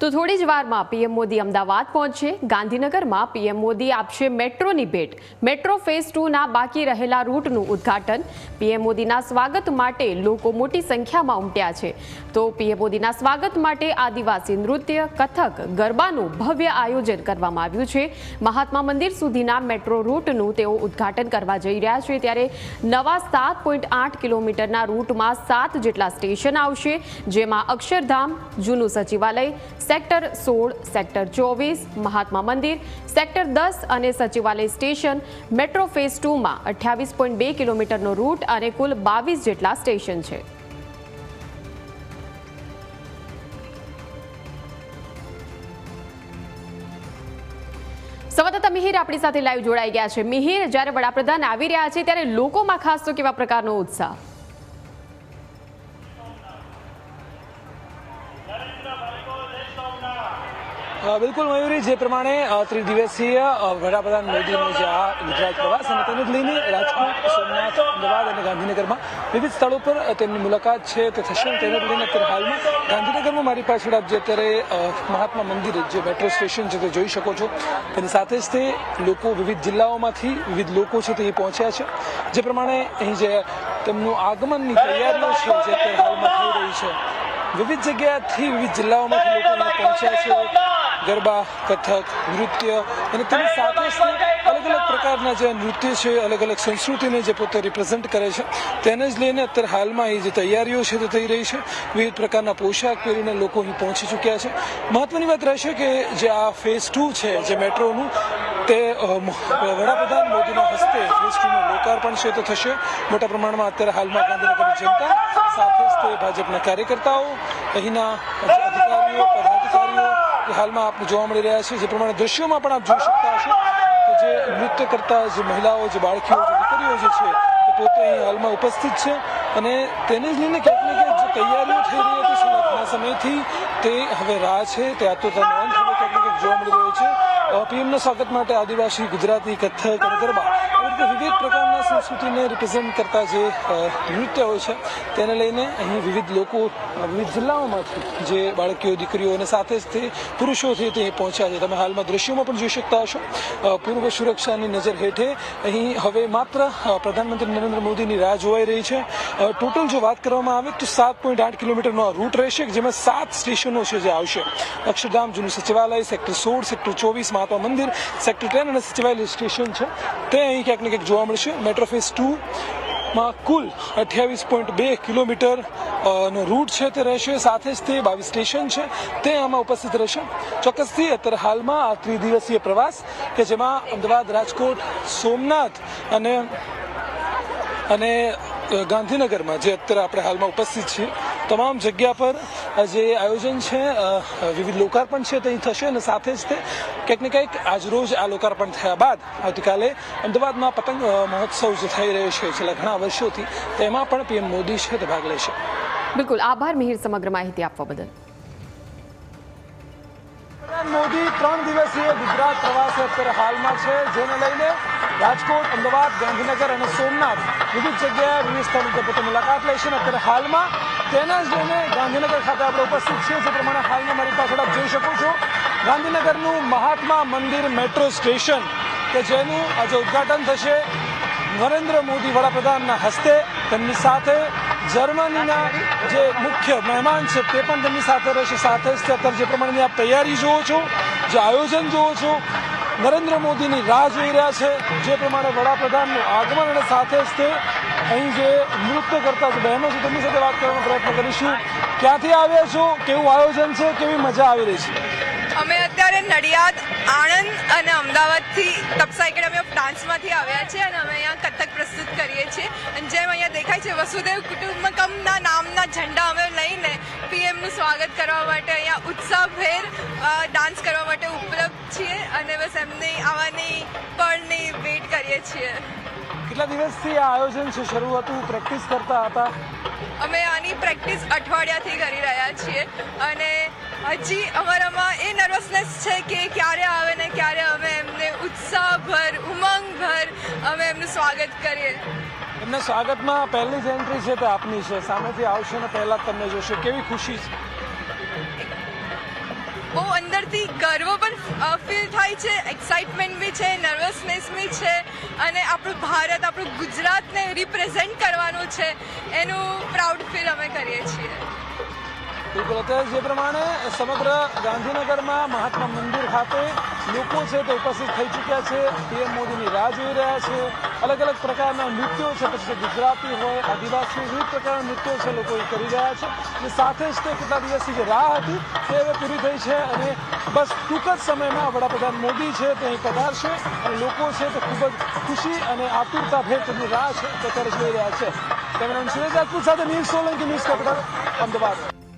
તો થોડી જ વારમાં પીએમ મોદી અમદાવાદ પહોંચશે. ગાંધીનગરમાં પીએમ મોદી આપશે મેટ્રોની ભેટ. મેટ્રો ફેઝ ટુના બાકી રહેલા રૂટનું ઉદ્ઘાટન. પીએમ મોદીના સ્વાગત માટે લોકો મોટી સંખ્યામાં ઉમટ્યા છે. તો પીએમ મોદીના સ્વાગત માટે આદિવાસી નૃત્ય, કથક, ગરબાનું ભવ્ય આયોજન કરવામાં આવ્યું છે. મહાત્મા મંદિર સુધીના મેટ્રો રૂટનું તેઓ ઉદ્ઘાટન કરવા જઈ રહ્યા છે. ત્યારે નવા સાત પોઈન્ટ આઠ કિલોમીટરના રૂટમાં સાત જેટલા સ્ટેશન આવશે, જેમાં અક્ષરધામ, જૂનું સચિવાલય સેક્ટર સોળ, સેક્ટર ચોવીસ, મહાત્મા મંદિર, સેક્ટર દસ અને સચિવાલય સ્ટેશન, મેટ્રો ફેઝ ટુમાં અઠ્યાવીસ પોઈન્ટ બે કિલોમીટરનો રૂટ અને કુલ બાવીસ જેટલા સ્ટેશન છે. સંવાદદાતા મિહિર આપણી સાથે લાઈવ જોડાઈ ગયા છે. મિહિર, જ્યારે વડાપ્રધાન આવી રહ્યા છે, ત્યારે લોકોમાં ખાસ તો કેવા પ્રકારનો ઉત્સાહ? બિલકુલ મયુરી, જે પ્રમાણે ત્રિદિવસીય વડાપ્રધાન મોદીનો જે આ ગુજરાત પ્રવાસ અને તેને લઈને રાજકોટ, સોમનાથ, અમદાવાદ અને ગાંધીનગરમાં વિવિધ સ્થળો પર તેમની મુલાકાત છે તે થશે તેને લઈને અત્યારે હાલમાં ગાંધીનગરમાં મારી પાછળ આપ જે અત્યારે મહાત્મા મંદિર જે મેટ્રો સ્ટેશન છે તે જોઈ શકો છો. તેની સાથે જ તે લોકો વિવિધ જિલ્લાઓમાંથી વિવિધ લોકો છે તે પહોંચ્યા છે. જે પ્રમાણે અહીં જે તેમનું આગમનની તૈયારીઓ છે જે અત્યારે હાલમાં થઈ રહી છે. વિવિધ જગ્યાથી વિવિધ જિલ્લાઓમાંથી લોકો પહોંચ્યા છે. ગરબા કથક નૃત્ય અને તેની સાથે જ અલગ અલગ પ્રકારના જે નૃત્ય છે અલગ અલગ સંસ્કૃતિને જે પોતે રિપ્રેઝેન્ટ કરે છે તેને જ લઈને અત્યારે હાલમાં એ જે તૈયારીઓ છે તે થઈ રહી છે. વિવિધ પ્રકારના પોશાક પહેરીને લોકો અહીં પહોંચી ચૂક્યા છે. મહત્વની વાત રહેશે કે જે આ ફેઝ ટુ છે જે મેટ્રોનું તે વડાપ્રધાન મોદીના હસ્તે ફેઝ ટુનું લોકાર્પણ છે તે થશે. મોટા પ્રમાણમાં અત્યારે હાલમાં ગાંધીનગરની જનતા સાથે જ તે ભાજપના કાર્યકર્તાઓ અહીંના અધિકારીઓ પદાધિકારીઓ હાલમાં આપને જોવા મળી રહ્યા છે. જે પ્રમાણે દ્રશ્યોમાં પણ આપ જોઈ શકતા હશો કે જે નૃત્ય કરતા જે મહિલાઓ, જે બાળકીઓ, જે દીકરીઓ જે છે તે પોતે અહીં હાલમાં ઉપસ્થિત છે અને તેને જ લઈને ક્યાંક ને ક્યાંક જે તૈયારીઓ થઈ રહી હતી ઘણા સમયથી તે હવે રાહ છે. તે આતુરતાનો અંત હવે ક્યાંક ને ક્યાંક જોવા મળી રહ્યો છે. પીએમના સ્વાગત માટે આદિવાસી ગુજરાતી કથક અને ગરબા વિવિધ પ્રકારના સંસ્કૃતિને રિપ્રેઝેન્ટ કરતા જે નૃત્ય હોય છે, તેને લઈને અહીં વિવિધ લોકો વિવિધ જિલ્લાઓમાંથી જે બાળકીઓ, દીકરીઓ અને સાથે તે પુરુષોથી તે પહોંચ્યા છે. તમે હાલમાં દ્રશ્યોમાં પણ જોઈ શકતા હશો. પૂર્વ સુરક્ષાની નજર હેઠે અહીં હવે માત્ર પ્રધાનમંત્રી નરેન્દ્ર મોદીની રાહ જોવાઈ રહી છે. ટોટલ જો વાત કરવામાં આવે તો સાત પોઈન્ટ આઠ કિલોમીટરનો રૂટ રહેશે, જેમાં સાત સ્ટેશનો છે જે આવશે. અક્ષરધામ જૂનું સચિવાલય, સેક્ટર સોળ, સેક્ટર ચોવીસ મહાત્મા મંદિર. સેક્ટર ટેન અને સચિવાલય સ્ટેશન છે. તે અહીં ક્યાંક ને ક્યાંક જોવા મળશે. મેટ્રો ફેઝ ટુ માં કુલ અઠ્યાવીસ પોઈન્ટ બે કિલોમીટર નો રૂટ છે તે રહેશે. સાથે જ તે બાવીસ સ્ટેશન છે. તે આમાં ઉપસ્થિત રહેશે. ચોક્કસથી અત્યારે હાલમાં આ ત્રિદિવસીય પ્રવાસ કે જેમાં અમદાવાદ, રાજકોટ, સોમનાથ અને અને ગાંધીનગરમાં જે અત્યારે આપણે હાલમાં ઉપસ્થિત છીએ તમામ જગ્યા પર જે આયોજન છે વિવિધ લોકાર્પણ છે તે થશે અને સાથે જ તે કંઈક ને કંઈક આજરોજ આ લોકાર્પણ થયા બાદ આવતીકાલે અમદાવાદમાં પતંગ મહોત્સવ જે થઈ રહ્યો છે છેલ્લા ઘણા વર્ષોથી તેમાં પણ પીએમ મોદી છે તે ભાગ લેશે. બિલકુલ. આભાર મિહિર સમગ્ર માહિતી આપવા બદલ. મોદી ત્રણ દિવસીય ગુજરાત પ્રવાસે અત્યારે હાલમાં છે જેને લઈને રાજકોટ અમદાવાદ ગાંધીનગર અને સોમનાથ વિવિધ જગ્યાએ વિવિધ સ્થળો પોતે મુલાકાત લેશે અને અત્યારે હાલમાં તેના જ લઈને ગાંધીનગર ખાતે આપણે ઉપસ્થિત છીએ. જે પ્રમાણે હાલની મારી પાછળ આપ જોઈ શકો છો. ગાંધીનગરનું મહાત્મા મંદિર મેટ્રો સ્ટેશન કે જેનું આજે ઉદ્ઘાટન થશે નરેન્દ્ર મોદી વડાપ્રધાનના હસ્તે. તેમની સાથે જર્મનીના જે મુખ્ય મહેમાન છે તે પણ તેમની સાથે રહેશે. સાથે જ અત્યારે જે પ્રમાણેની આપ તૈયારી જુઓ છો, જે આયોજન જુઓ છો, નરેન્દ્ર મોદીની રાહ જોઈ રહ્યા છે. જે પ્રમાણે વડાપ્રધાનનું આગમન અને સાથે જ તે અહીં જે નૃત્ય કરતા જે બહેનો છે, તેમની સાથે વાત કરવાનો પ્રયત્ન કરીશું. ક્યાંથી આવ્યા છો? કેવું આયોજન છે? કેવી મજા આવી રહી છે? અમે અત્યારે નડિયાદ, આણંદ અને અમદાવાદથી તપસા એકડે ઓફ ડાન્સમાંથી આવ્યા છે અને અમે અહીંયા કથક પ્રસ્તુત કરીએ છીએ. અને જેમ અહીંયા દેખાય છે, વસુદેવ કુટુંબકમના નામના ઝંડા અમે લઈને પીએમનું સ્વાગત કરવા માટે અહીંયા ઉત્સાહભેર ડાન્સ કરવા માટે ઉપલબ્ધ છીએ અને બસ એમની આવવાની પળની વેઇટ કરીએ છીએ. કેટલા દિવસથી આ આયોજન છે? શરૂ હતું પ્રેક્ટિસ કરતા હતા. અમે આની પ્રેક્ટિસ અઠવાડિયાથી કરી રહ્યા છીએ અને હજી અમારામાં એ નર્વસનેસ છે કે ક્યારે આવે ને ક્યારે અમે એમને ઉત્સાહભર ઉમંગભર અમે એમનું સ્વાગત કરીએ. એમના સ્વાગતમાં પહેલી જ એન્ટ્રી છે તે આપની છે. સામેથી આવશે ને પહેલાં જ તમને જોશે. કેવી ખુશી છે? અંદરથી ગર્વ પણ ફીલ થાય છે એક્સાઇટમેન્ટ બી છે નર્વસનેસ બી છે અને આપણું ભારત, આપણું ગુજરાતને રિપ્રેઝેન્ટ કરવાનું છે. એનું પ્રાઉડ ફીલ અમે જે પ્રમાણે સમગ્ર ગાંધીનગરમાં મહાત્મા મંદિર ખાતે લોકો છે તે ઉપસ્થિત થઈ ચૂક્યા છે. પીએમ મોદીની રાહ જોઈ રહ્યા છે. અલગ અલગ પ્રકારના નૃત્યો છે, પછી ગુજરાતી હોય, આદિવાસી વિવિધ પ્રકારના નૃત્યો છે લોકો એ કરી રહ્યા છે. અને સાથે જ તે કેટલા દિવસની જે રાહ હતી તે હવે પૂરી થઈ છે અને બસ ટૂંક જ સમયમાં વડાપ્રધાન મોદી છે તે અહીં પધારશે અને લોકો છે તે ખૂબ જ ખુશી અને આતુરતા ભેર તેમની રાહ છે તે જોઈ રહ્યા છે. કેમેરામેન સુરેશ રાજપૂત સાથે news Solanki news capital, Ahmedabad.